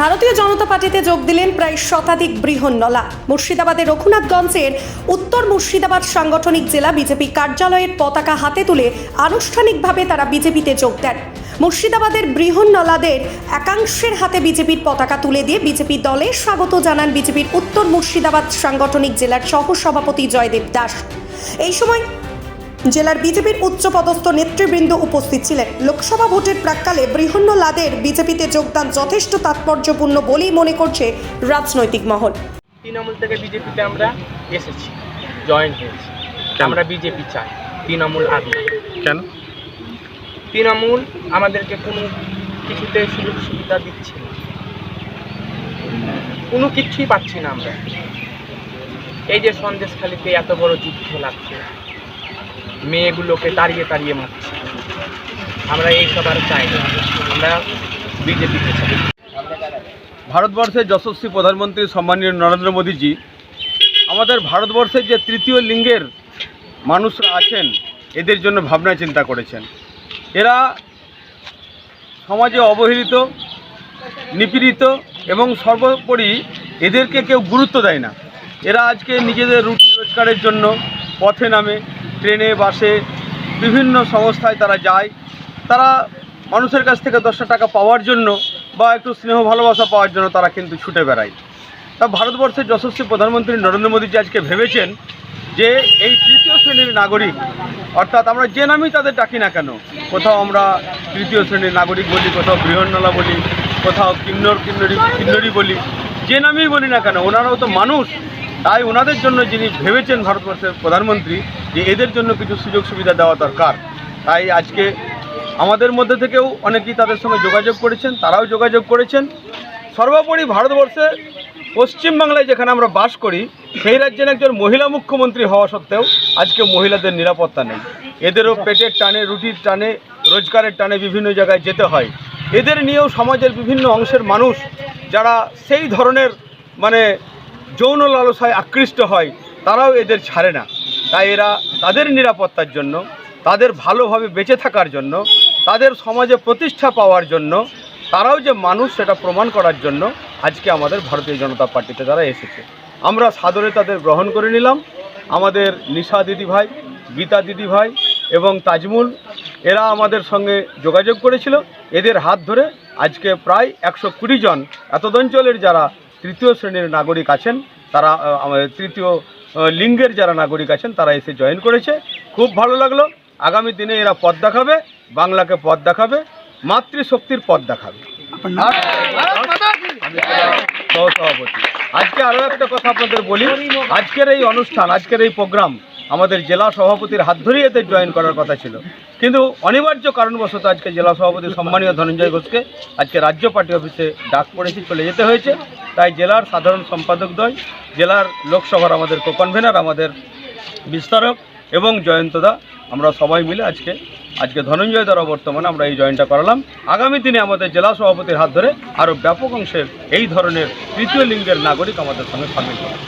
ভারতীয় জনতা পার্টিতে যোগ দিলেন প্রায় শতাধিক বৃহন্নলা মুর্শিদাবাদের রঘুনাথগঞ্জের উত্তর মুর্শিদাবাদ সাংগঠনিক জেলা বিজেপি কার্যালয়ের পতাকা হাতে তুলে আনুষ্ঠানিকভাবে তারা বিজেপিতে যোগ দেন। মুর্শিদাবাদের বৃহন্নলাদের একাংশের হাতে বিজেপির পতাকা তুলে দিয়ে বিজেপি দলে স্বাগত জানান বিজেপির উত্তর মুর্শিদাবাদ সাংগঠনিক জেলার সহ সভাপতি জয়দেব দাস। এই সময় জেলার বিজেপির উচ্চপদস্থ নেতৃবৃন্দ উপস্থিত ছিলেন। লোকসভা ভোটের প্রাককালে বৃহন্ন লাদের বিজেপিতে যোগদান যথেষ্ট তাৎপর্যপূর্ণ বলেই মনে করছে রাজনৈতিক মহল। তৃণমূল থেকে বিজেপিতে আমরা এসেছি জয়েন হয়েছি। আমরা বিজেপি চাই তৃণমূল আগে। কেন? তৃণমূল আমাদেরকে কোনো কিছুতে সুযোগ সুবিধা দিচ্ছে না। কোনো কিছুই পাচ্ছি না আমরা। এই যে সন্দেশখালিতে এত বড় যুদ্ধ লাগছে মেয়েগুলোকে তাড়িয়ে তাড়িয়ে মারছে। আমরা এইসব আর চাই। না আমরা বিজেপিতে চাই। ভারতবর্ষের যশস্বী প্রধানমন্ত্রী সম্মানীয় নরেন্দ্র মোদীজি, আমাদের ভারতবর্ষের যে তৃতীয় লিঙ্গের মানুষরা আছেন, এদের জন্য ভাবনা চিন্তা করেছেন। এরা সমাজে অবহেলিত, নিপীড়িত এবং সর্বোপরি এদেরকে কেউ গুরুত্ব দেয় না। এরা আজকে নিজেদের রুটি রোজগারের জন্য পথে নামে ট্রেনে, বাসে বিভিন্ন সংস্থায় তারা যায়। তারা মানুষের কাছ থেকে দশটা টাকা পাওয়ার জন্য বা একটু স্নেহ ভালোবাসা পাওয়ার জন্য তারা কিন্তু ছুটে বেড়ায়। তা ভারতবর্ষের যশস্বী প্রধানমন্ত্রী নরেন্দ্র মোদীজি আজকে ভেবেছেন যে এই তৃতীয় শ্রেণির নাগরিক, অর্থাৎ আমরা যে নামই তাদের ডাকি না কেন, কোথাও আমরা তৃতীয় শ্রেণির নাগরিক বলি, কোথাও বৃহন্নলা বলি, কোথাও কিন্নর কিন্নরি কিন্নরি বলি, যে নামেই বলি না কেন, ওনারাও তো মানুষ। তাই ওনাদের জন্য যিনি ভেবেছেন ভারতবর্ষের প্রধানমন্ত্রী যে এদের জন্য কিছু সুযোগ সুবিধা দেওয়া দরকার। তাই আজকে আমাদের মধ্যে থেকেও অনেকেই তাদের সঙ্গে যোগাযোগ করেছেন, তারাও যোগাযোগ করেছেন। সর্বোপরি ভারতবর্ষে পশ্চিমবাংলায় যেখানে আমরা বাস করি, সেই রাজ্যের একজন মহিলা মুখ্যমন্ত্রী হওয়া সত্ত্বেও আজকে মহিলাদের নিরাপত্তা নেই। এদেরও পেটের টানে, রুটির টানে, রোজগারের টানে বিভিন্ন জায়গায় যেতে হয়। এদের নিয়েও সমাজের বিভিন্ন অংশের মানুষ যারা সেই ধরনের মানে যৌন লালসায় আকৃষ্ট হয়, তারাও এদের ছাড়ে না। তাই এরা তাদের নিরাপত্তার জন্য, তাদের ভালোভাবে বেঁচে থাকার জন্য, তাদের সমাজে প্রতিষ্ঠা পাওয়ার জন্য, তারাও যে মানুষ সেটা প্রমাণ করার জন্য আজকে আমাদের ভারতীয় জনতা পার্টিতে তারা এসেছে। আমরা সাদরে তাদের গ্রহণ করে নিলাম। আমাদের নিশা দিদিভাই গীতা দিদিভাই এবং তাজমুল, এরা আমাদের সঙ্গে যোগাযোগ করেছিল। এদের হাত ধরে আজকে প্রায় একশো কুড়ি জন এতদ অঞ্চলের যারা তৃতীয় শ্রেণির নাগরিক আছেন, তারা আমাদের তৃতীয় লিঙ্গের যারা নাগরিক আছেন তারা এসে জয়েন করেছে। খুব ভালো লাগল। আগামী দিনে এরা পথ দেখাবে বাংলাকে পথ দেখাবে মাতৃশক্তির পথ দেখাবে। সহসভাপতি। আজকে আরও একটা কথা আপনাদের বলি। আজকের এই অনুষ্ঠান আজকের এই প্রোগ্রাম আমাদের জেলা সভাপতির হাত ধরেই এদের জয়েন করার কথা ছিল। কিন্তু অনিবার্য কারণবশত আজকে জেলা সভাপতি সম্মানীয় ধনঞ্জয় ঘোষকে আজকে রাজ্য পার্টি অফিসে ডাক পড়েছি চলে যেতে হয়েছে। তাই জেলার সাধারণ সম্পাদকদ্বয় জেলার লোকসভার আমাদের কোকনভেনার আমাদের বিস্তারক এবং জয়ন্তদা আমরা সবাই মিলে আজকে আজকে ধনঞ্জয় দ্বারা বর্তমানে আমরা এই জয়েনটা করালাম। আগামী দিনে আমাদের জেলা সভাপতির হাত ধরে আরও ব্যাপক অংশের এই ধরনের তৃতীয় লিঙ্গের নাগরিক আমাদের সঙ্গে সামিল হবে।